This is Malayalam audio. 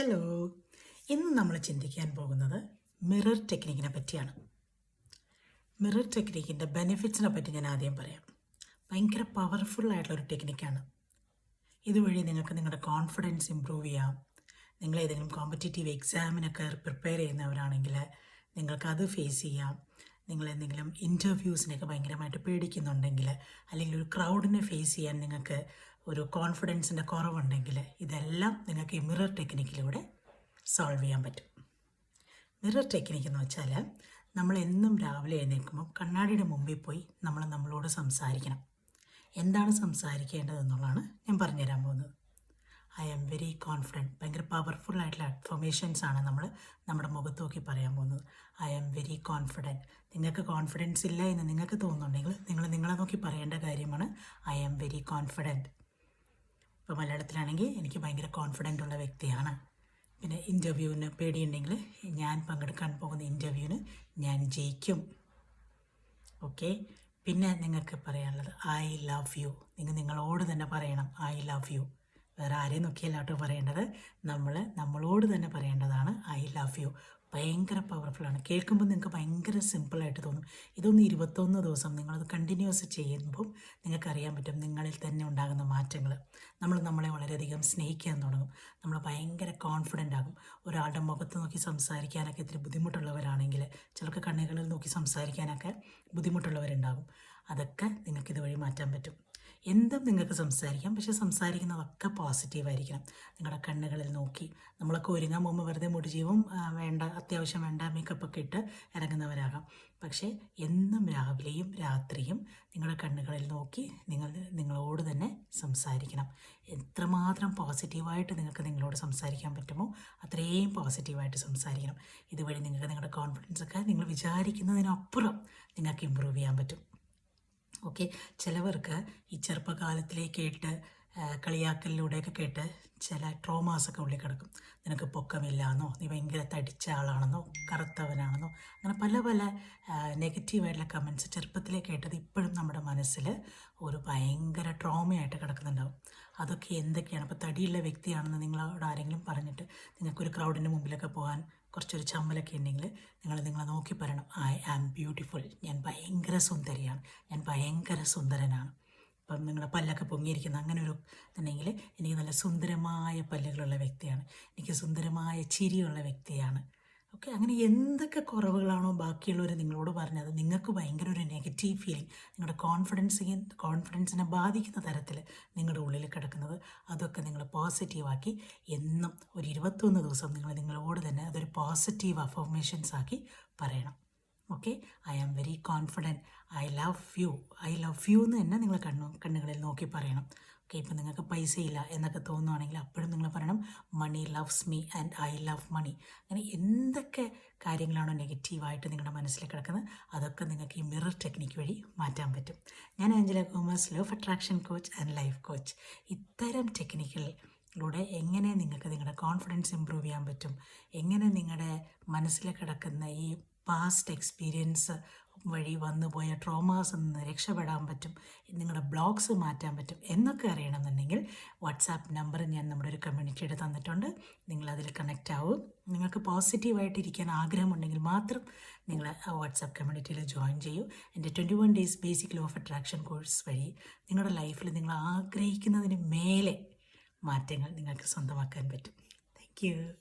ഹലോ ഇന്ന് നമ്മൾ ചിന്തിക്കാൻ പോകുന്നത് മിറർ ടെക്നിക്കിനെ പറ്റിയാണ്. മിറർ ടെക്നിക്കിന്റെ ബെനിഫിറ്റ്സിനെ പറ്റി ഞാൻ ആദ്യം പറയാം. ഭയങ്കര പവർഫുൾ ആയിട്ടുള്ള ഒരു ടെക്നിക്കാണ് ഇതുവഴി നിങ്ങൾക്ക് നിങ്ങളുടെ കോൺഫിഡൻസ് ഇമ്പ്രൂവ് ചെയ്യാം. നിങ്ങൾ ഏതെങ്കിലും കോമ്പറ്റേറ്റീവ് എക്സാമിനൊക്കെ പ്രിപ്പയർ ചെയ്യുന്നവരാണെങ്കിൽ നിങ്ങൾക്കത് ഫേസ് ചെയ്യാം. നിങ്ങൾ എന്തെങ്കിലും ഇന്റർവ്യൂസിനൊക്കെ ഭയങ്കരമായിട്ട് പേടിക്കുന്നുണ്ടെങ്കിൽ അല്ലെങ്കിൽ ഒരു ക്രൗഡിനെ ഫേസ് ചെയ്യാൻ നിങ്ങൾക്ക് ഒരു കോൺഫിഡൻസിന്റെ കുറവുണ്ടെങ്കിൽ ഇതെല്ലാം നിങ്ങൾക്ക് ഈ മിറർ ടെക്നിക്കിലൂടെ സോൾവ് ചെയ്യാൻ പറ്റും. മിറർ ടെക്നിക്ക് എന്ന് വെച്ചാൽ നമ്മൾ എന്നും രാവിലെ എഴുന്നേൽക്കുമ്പോൾ കണ്ണാടിയുടെ മുമ്പിൽ പോയി നമ്മൾ നമ്മളോട് സംസാരിക്കണം. എന്താണ് സംസാരിക്കേണ്ടതെന്നുള്ളതാണ് ഞാൻ പറഞ്ഞുതരാൻ പോകുന്നത്. I am very confident. ഭയങ്കര പവർഫുൾ ആയിട്ടുള്ള അഫർമേഷൻസ് ആണ് നമ്മൾ നമ്മുടെ മുഖത്ത് നോക്കി പറയാൻ പോകുന്നത്. I am very confident. നിങ്ങൾക്ക് കോൺഫിഡൻസ് ഇല്ല എന്ന് നിങ്ങൾക്ക് തോന്നുന്നുണ്ടെങ്കിൽ നിങ്ങൾ നിങ്ങളെ നോക്കി പറയേണ്ട കാര്യമാണ് ഐ ആം വെരി കോൺഫിഡന്റ്. ഇപ്പോൾ മലയാളത്തിലാണെങ്കിൽ എനിക്ക് ഭയങ്കര കോൺഫിഡന്റ് ഉള്ള വ്യക്തിയാണ്. പിന്നെ ഇന്റർവ്യൂവിന് പേടിയുണ്ടെങ്കിൽ ഞാൻ പങ്കെടുക്കാൻ പോകുന്ന ഇന്റർവ്യൂവിന് ഞാൻ ജയിക്കും. ഓക്കെ? പിന്നെ നിങ്ങൾക്ക് പറയാനുള്ളത് ഐ ലവ് യു. നിങ്ങൾ നിങ്ങളോട് തന്നെ പറയണം ഐ ലവ് യു. വേറെ ആരെയും നോക്കിയല്ല കേട്ടോ പറയേണ്ടത്. നമ്മൾ നമ്മളോട് തന്നെ പറയേണ്ടതാണ്. I love you. ഭയങ്കര പവർഫുള്ളാണ് കേൾക്കുമ്പോൾ നിങ്ങൾക്ക് ഭയങ്കര സിമ്പിളായിട്ട് തോന്നും. ഇതൊന്ന് ഇരുപത്തൊന്ന് ദിവസം നിങ്ങളത് കണ്ടിന്യൂസ് ചെയ്യുമ്പോൾ നിങ്ങൾക്കറിയാൻ പറ്റും നിങ്ങളിൽ തന്നെ ഉണ്ടാകുന്ന മാറ്റങ്ങൾ. നമ്മൾ നമ്മളെ വളരെയധികം സ്നേഹിക്കാൻ തുടങ്ങും. നമ്മൾ ഭയങ്കര കോൺഫിഡന്റ് ആകും. ഒരാളുടെ മുഖത്ത് നോക്കി സംസാരിക്കാനൊക്കെ ഇത്തിരി ബുദ്ധിമുട്ടുള്ളവരാണെങ്കിൽ ചിലർക്ക് കണ്ണുകളിൽ നോക്കി സംസാരിക്കാനൊക്കെ ബുദ്ധിമുട്ടുള്ളവരുണ്ടാകും. അതൊക്കെ നിങ്ങൾക്ക് ഇതുവഴി മാറ്റാൻ പറ്റും. എന്തും നിങ്ങൾക്ക് സംസാരിക്കാം. പക്ഷേ സംസാരിക്കുന്നതൊക്കെ പോസിറ്റീവായിരിക്കണം നിങ്ങളുടെ കണ്ണുകളിൽ നോക്കി നമ്മളൊക്കെ ഒരുങ്ങാൻ പോകുമ്പോൾ വെറുതെ മുടിജീവും വേണ്ട അത്യാവശ്യം വേണ്ട മേക്കപ്പൊക്കെ ഇട്ട് ഇറങ്ങുന്നവരാകാം. പക്ഷേ എന്നും രാവിലെയും രാത്രിയും നിങ്ങളുടെ കണ്ണുകളിൽ നോക്കി നിങ്ങൾ നിങ്ങളോട് തന്നെ സംസാരിക്കണം. എത്രമാത്രം പോസിറ്റീവായിട്ട് നിങ്ങൾക്ക് നിങ്ങളോട് സംസാരിക്കാൻ പറ്റുമോ അത്രയും പോസിറ്റീവായിട്ട് സംസാരിക്കണം. ഇതുവഴി നിങ്ങൾക്ക് നിങ്ങളുടെ കോൺഫിഡൻസ് ഒക്കെ നിങ്ങൾ വിചാരിക്കുന്നതിനപ്പുറം നിങ്ങൾക്ക് ഇമ്പ്രൂവ് ചെയ്യാൻ പറ്റും. ഓക്കെ ചിലവർക്ക് ഈ ചെറുപ്പകാലത്തിലേ കേട്ട് കളിയാക്കലിലൂടെയൊക്കെ കേട്ട് ചില ട്രോമാസൊക്കെ ഉള്ളിൽ കിടക്കും നിനക്ക് പൊക്കമില്ലാന്നോ നീ ഭയങ്കര തടിച്ച ആളാണെന്നോ കറുത്തവനാണെന്നോ അങ്ങനെ പല പല നെഗറ്റീവായിട്ടുള്ള കമൻസ് ചെറുപ്പത്തിലേ കേട്ടത് ഇപ്പോഴും നമ്മുടെ മനസ്സിൽ ഒരു ഭയങ്കര ട്രോമയായിട്ട് കിടക്കുന്നുണ്ടാവും. അതൊക്കെ എന്തൊക്കെയാണ്? അപ്പോൾ തടിയുള്ള വ്യക്തിയാണെന്ന് നിങ്ങളോട് ആരെങ്കിലും പറഞ്ഞിട്ട് നിങ്ങൾക്കൊരു ക്രൗഡിന്റെ മുമ്പിലൊക്കെ പോകാൻ കുറച്ചൊരു ചമ്മലൊക്കെ ഉണ്ടെങ്കിൽ നിങ്ങൾ നിങ്ങളെ നോക്കി പറയണം. ഐ ആം ബ്യൂട്ടിഫുൾ ഞാൻ ഭയങ്കര സുന്ദരിയാണ്. ഞാൻ ഭയങ്കര സുന്ദരനാണ്. ഇപ്പം നിങ്ങളുടെ പല്ലൊക്കെ പൊങ്ങിയിരിക്കുന്ന അങ്ങനെ ഒരു ഇതുണ്ടെങ്കിൽ എനിക്ക് നല്ല സുന്ദരമായ പല്ലുകളുള്ള വ്യക്തിയാണ്. എനിക്ക് സുന്ദരമായ ചിരിയുള്ള വ്യക്തിയാണ്. ഓക്കെ അങ്ങനെ എന്തൊക്കെ കുറവുകളാണോ ബാക്കിയുള്ളവർ നിങ്ങളോട് പറഞ്ഞത്? നിങ്ങൾക്ക് ഭയങ്കര ഒരു നെഗറ്റീവ് ഫീലിംഗ് നിങ്ങളുടെ കോൺഫിഡൻസിനെ കോൺഫിഡൻസിനെ ബാധിക്കുന്ന തരത്തിൽ നിങ്ങളുടെ ഉള്ളിൽ കിടക്കുന്നത്. അതൊക്കെ നിങ്ങൾ പോസിറ്റീവാക്കി എന്നും ഒരു ഇരുപത്തൊന്ന് ദിവസം നിങ്ങൾ നിങ്ങളോട് തന്നെ അതൊരു പോസിറ്റീവ് അഫർമേഷൻസ് ആക്കി പറയണം. Okay I am very confident I love you I love you എന്ന് തന്നെ നിങ്ങൾ കണ്ണു കണ്ണുകളിൽ നോക്കി പറയണം. ഓക്കെ ഇപ്പം നിങ്ങൾക്ക് പൈസയില്ല എന്നൊക്കെ തോന്നുവാണെങ്കിൽ അപ്പോഴും നിങ്ങൾ പറയണം money loves me and I love money അങ്ങനെ എന്തൊക്കെ കാര്യങ്ങളാണോ നെഗറ്റീവായിട്ട് നിങ്ങളുടെ മനസ്സിൽ കിടക്കുന്നത്? അതൊക്കെ നിങ്ങൾക്ക് ഈ മിറർ ടെക്നിക്ക് വഴി മാറ്റാൻ പറ്റും. ഞാൻ Angela commerce love attraction coach and life coach ഇത്തരം ടെക്നിക്കിലൂടെ എങ്ങനെ നിങ്ങൾക്ക് നിങ്ങളുടെ കോൺഫിഡൻസ് ഇമ്പ്രൂവ് ചെയ്യാൻ പറ്റും? എങ്ങനെ നിങ്ങളുടെ മനസ്സിൽ കിടക്കുന്ന ഈ പാസ്റ്റ് എക്സ്പീരിയൻസ് വഴി വന്നു പോയ ട്രോമാസ് നിന്ന് രക്ഷപ്പെടാൻ പറ്റും നിങ്ങളുടെ ബ്ലോഗ്സ് മാറ്റാൻ പറ്റും എന്നൊക്കെ അറിയണമെന്നുണ്ടെങ്കിൽ വാട്സാപ്പ് നമ്പർ ഞാൻ നമ്മുടെ ഒരു കമ്മ്യൂണിറ്റിയുടെ തന്നിട്ടുണ്ട്. നിങ്ങൾ അതിൽ കണക്റ്റ് ആവും. നിങ്ങൾക്ക് പോസിറ്റീവായിട്ട് ഇരിക്കാൻ ആഗ്രഹമുണ്ടെങ്കിൽ മാത്രം നിങ്ങൾ ആ വാട്സാപ്പ് കമ്മ്യൂണിറ്റിയിൽ ജോയിൻ ചെയ്യൂ. എന്റെ twenty one days basic law of attraction course വഴി നിങ്ങളുടെ ലൈഫിൽ നിങ്ങൾ ആഗ്രഹിക്കുന്നതിന് മേലെ മാറ്റങ്ങൾ നിങ്ങൾക്ക് സ്വന്തമാക്കാൻ പറ്റും. Thank you